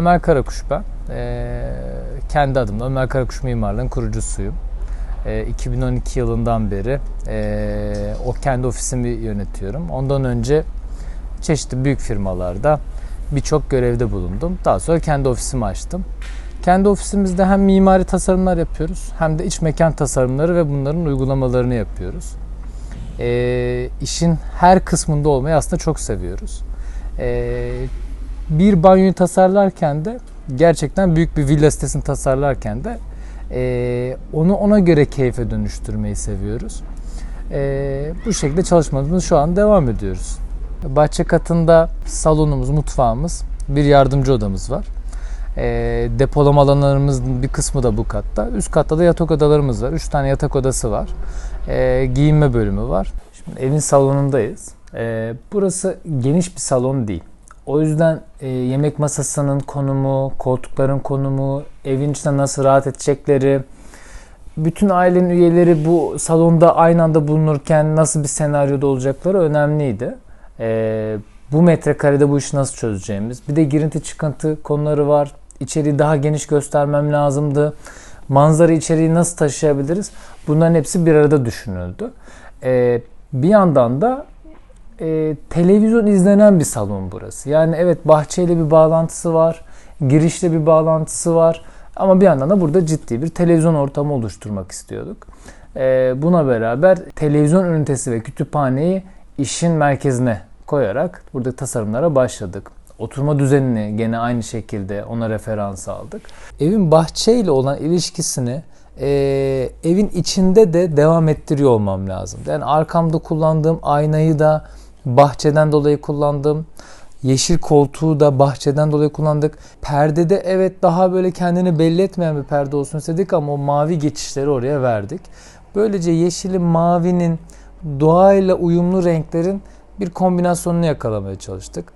Ömer Karakuş ben. Ee, kendi adımla Ömer Karakuş Mimarlığın kurucusuyum. Ee, 2012 yılından beri ee, o kendi ofisimi yönetiyorum. Ondan önce çeşitli büyük firmalarda birçok görevde bulundum. Daha sonra kendi ofisimi açtım. Kendi ofisimizde hem mimari tasarımlar yapıyoruz hem de iç mekan tasarımları ve bunların uygulamalarını yapıyoruz. Ee, işin her kısmında olmayı aslında çok seviyoruz. Ee, bir banyoyu tasarlarken de gerçekten büyük bir villa sitesini tasarlarken de e, onu ona göre keyfe dönüştürmeyi seviyoruz. E, bu şekilde çalışmalarımız şu an devam ediyoruz. Bahçe katında salonumuz, mutfağımız, bir yardımcı odamız var. E, depolama alanlarımızın bir kısmı da bu katta. Üst katta da yatak odalarımız var. Üç tane yatak odası var. E, giyinme bölümü var. Şimdi evin salonundayız. E, burası geniş bir salon değil. O yüzden e, yemek masasının konumu, koltukların konumu, evin içinde nasıl rahat edecekleri, bütün ailenin üyeleri bu salonda aynı anda bulunurken nasıl bir senaryoda olacakları önemliydi. E, bu metrekarede bu işi nasıl çözeceğimiz. Bir de girinti çıkıntı konuları var. İçeriği daha geniş göstermem lazımdı. Manzara içeriği nasıl taşıyabiliriz? Bunların hepsi bir arada düşünüldü. E, bir yandan da e, televizyon izlenen bir salon burası. Yani evet bahçeyle bir bağlantısı var, girişle bir bağlantısı var. Ama bir yandan da burada ciddi bir televizyon ortamı oluşturmak istiyorduk. E, buna beraber televizyon ünitesi ve kütüphaneyi işin merkezine koyarak burada tasarımlara başladık. Oturma düzenini gene aynı şekilde ona referans aldık. Evin bahçeyle olan ilişkisini e, evin içinde de devam ettiriyor olmam lazım. Yani arkamda kullandığım aynayı da bahçeden dolayı kullandım. Yeşil koltuğu da bahçeden dolayı kullandık. Perdede evet daha böyle kendini belli etmeyen bir perde olsun istedik ama o mavi geçişleri oraya verdik. Böylece yeşilin mavinin doğayla uyumlu renklerin bir kombinasyonunu yakalamaya çalıştık.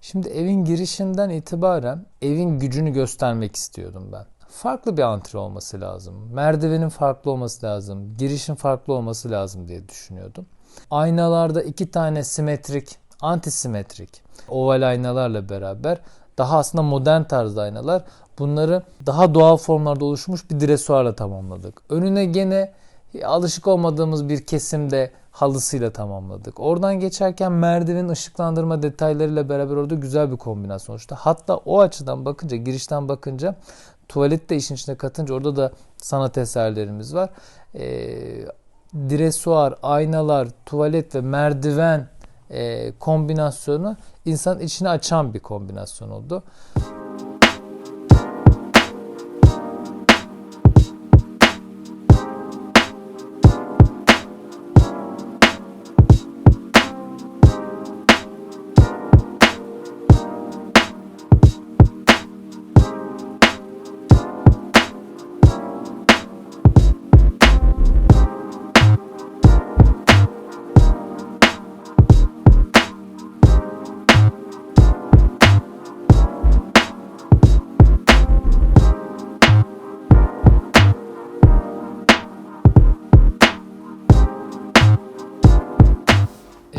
Şimdi evin girişinden itibaren evin gücünü göstermek istiyordum ben. Farklı bir antre olması lazım. Merdivenin farklı olması lazım. Girişin farklı olması lazım diye düşünüyordum. Aynalarda iki tane simetrik, antisimetrik oval aynalarla beraber daha aslında modern tarzda aynalar. Bunları daha doğal formlarda oluşmuş bir dresuarla tamamladık. Önüne gene alışık olmadığımız bir kesimde halısıyla tamamladık. Oradan geçerken merdivenin ışıklandırma detaylarıyla beraber orada güzel bir kombinasyon oluştu. Hatta o açıdan bakınca, girişten bakınca tuvalet de işin içine katınca orada da sanat eserlerimiz var. Ee, dresuar, aynalar, tuvalet ve merdiven e, kombinasyonu insan içini açan bir kombinasyon oldu.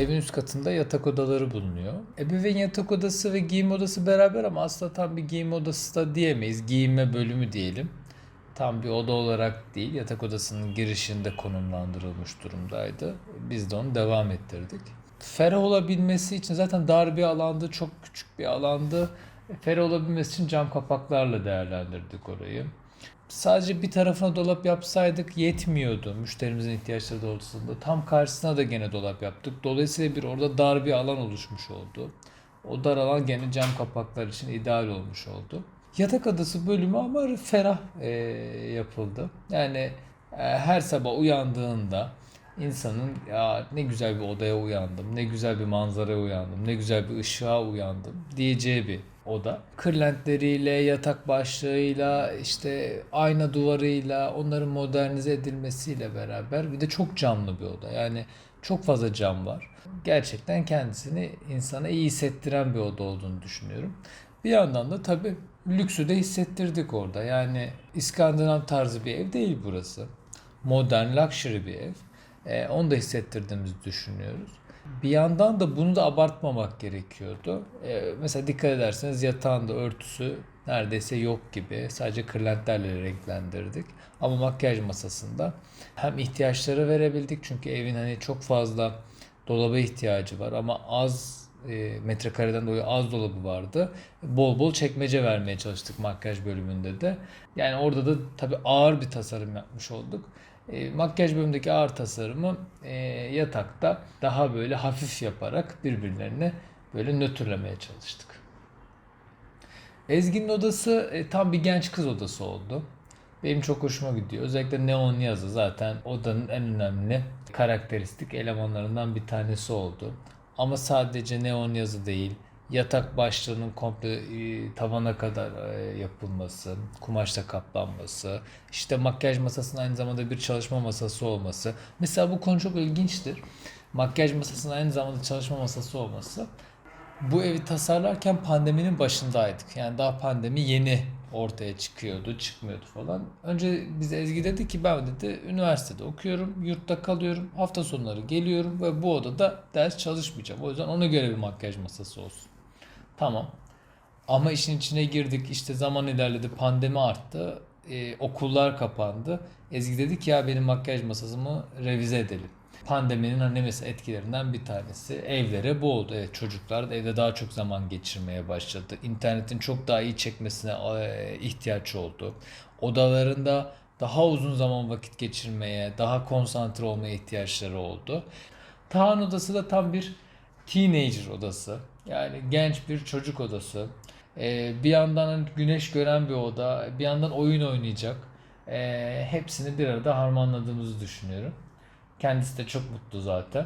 Evin üst katında yatak odaları bulunuyor. Ebeveyn yatak odası ve giyim odası beraber ama aslında tam bir giyim odası da diyemeyiz. Giyinme bölümü diyelim. Tam bir oda olarak değil, yatak odasının girişinde konumlandırılmış durumdaydı. Biz de onu devam ettirdik. Ferah olabilmesi için zaten dar bir alandı, çok küçük bir alandı. Ferah olabilmesi için cam kapaklarla değerlendirdik orayı. Sadece bir tarafına dolap yapsaydık yetmiyordu müşterimizin ihtiyaçları doğrultusunda. Tam karşısına da gene dolap yaptık. Dolayısıyla bir orada dar bir alan oluşmuş oldu. O dar alan gene cam kapaklar için ideal olmuş oldu. Yatak odası bölümü ama ferah e, yapıldı. Yani e, her sabah uyandığında insanın ya ne güzel bir odaya uyandım, ne güzel bir manzaraya uyandım, ne güzel bir ışığa uyandım diyeceği bir oda. Kırlentleriyle, yatak başlığıyla, işte ayna duvarıyla, onların modernize edilmesiyle beraber bir de çok camlı bir oda. Yani çok fazla cam var. Gerçekten kendisini insana iyi hissettiren bir oda olduğunu düşünüyorum. Bir yandan da tabii lüksü de hissettirdik orada. Yani İskandinav tarzı bir ev değil burası. Modern, luxury bir ev. Ee, onu da hissettirdiğimizi düşünüyoruz. Bir yandan da bunu da abartmamak gerekiyordu. Ee, mesela dikkat ederseniz yatağında örtüsü neredeyse yok gibi. Sadece kırlentlerle renklendirdik. Ama makyaj masasında hem ihtiyaçları verebildik çünkü evin hani çok fazla dolaba ihtiyacı var ama az e, metrekareden dolayı az dolabı vardı. Bol bol çekmece vermeye çalıştık makyaj bölümünde de. Yani orada da tabii ağır bir tasarım yapmış olduk. E, makyaj bölümündeki ağır tasarımı e, yatakta daha böyle hafif yaparak birbirlerini böyle nötrlemeye çalıştık. Ezgi'nin odası e, tam bir genç kız odası oldu. Benim çok hoşuma gidiyor. Özellikle neon yazı zaten odanın en önemli karakteristik elemanlarından bir tanesi oldu. Ama sadece neon yazı değil, yatak başlığının komple e, tavana kadar e, yapılması, kumaşla kaplanması, işte makyaj masasının aynı zamanda bir çalışma masası olması. Mesela bu konu çok ilginçtir. Makyaj masasının aynı zamanda çalışma masası olması. Bu evi tasarlarken pandeminin başındaydık. Yani daha pandemi yeni ortaya çıkıyordu, çıkmıyordu falan. Önce bize Ezgi dedi ki ben dedi üniversitede okuyorum, yurtta kalıyorum, hafta sonları geliyorum ve bu odada ders çalışmayacağım. O yüzden ona göre bir makyaj masası olsun. Tamam. Ama işin içine girdik, işte zaman ilerledi, pandemi arttı, e, okullar kapandı. Ezgi dedi ki ya benim makyaj masasımı revize edelim. Pandeminin hani mesela etkilerinden bir tanesi evlere bu oldu. Evet çocuklar da evde daha çok zaman geçirmeye başladı. İnternetin çok daha iyi çekmesine e, ihtiyaç oldu. Odalarında daha uzun zaman vakit geçirmeye, daha konsantre olmaya ihtiyaçları oldu. Tahan odası da tam bir teenager odası. Yani genç bir çocuk odası. Ee, bir yandan hani güneş gören bir oda, bir yandan oyun oynayacak. Ee, hepsini bir arada harmanladığımızı düşünüyorum. Kendisi de çok mutlu zaten.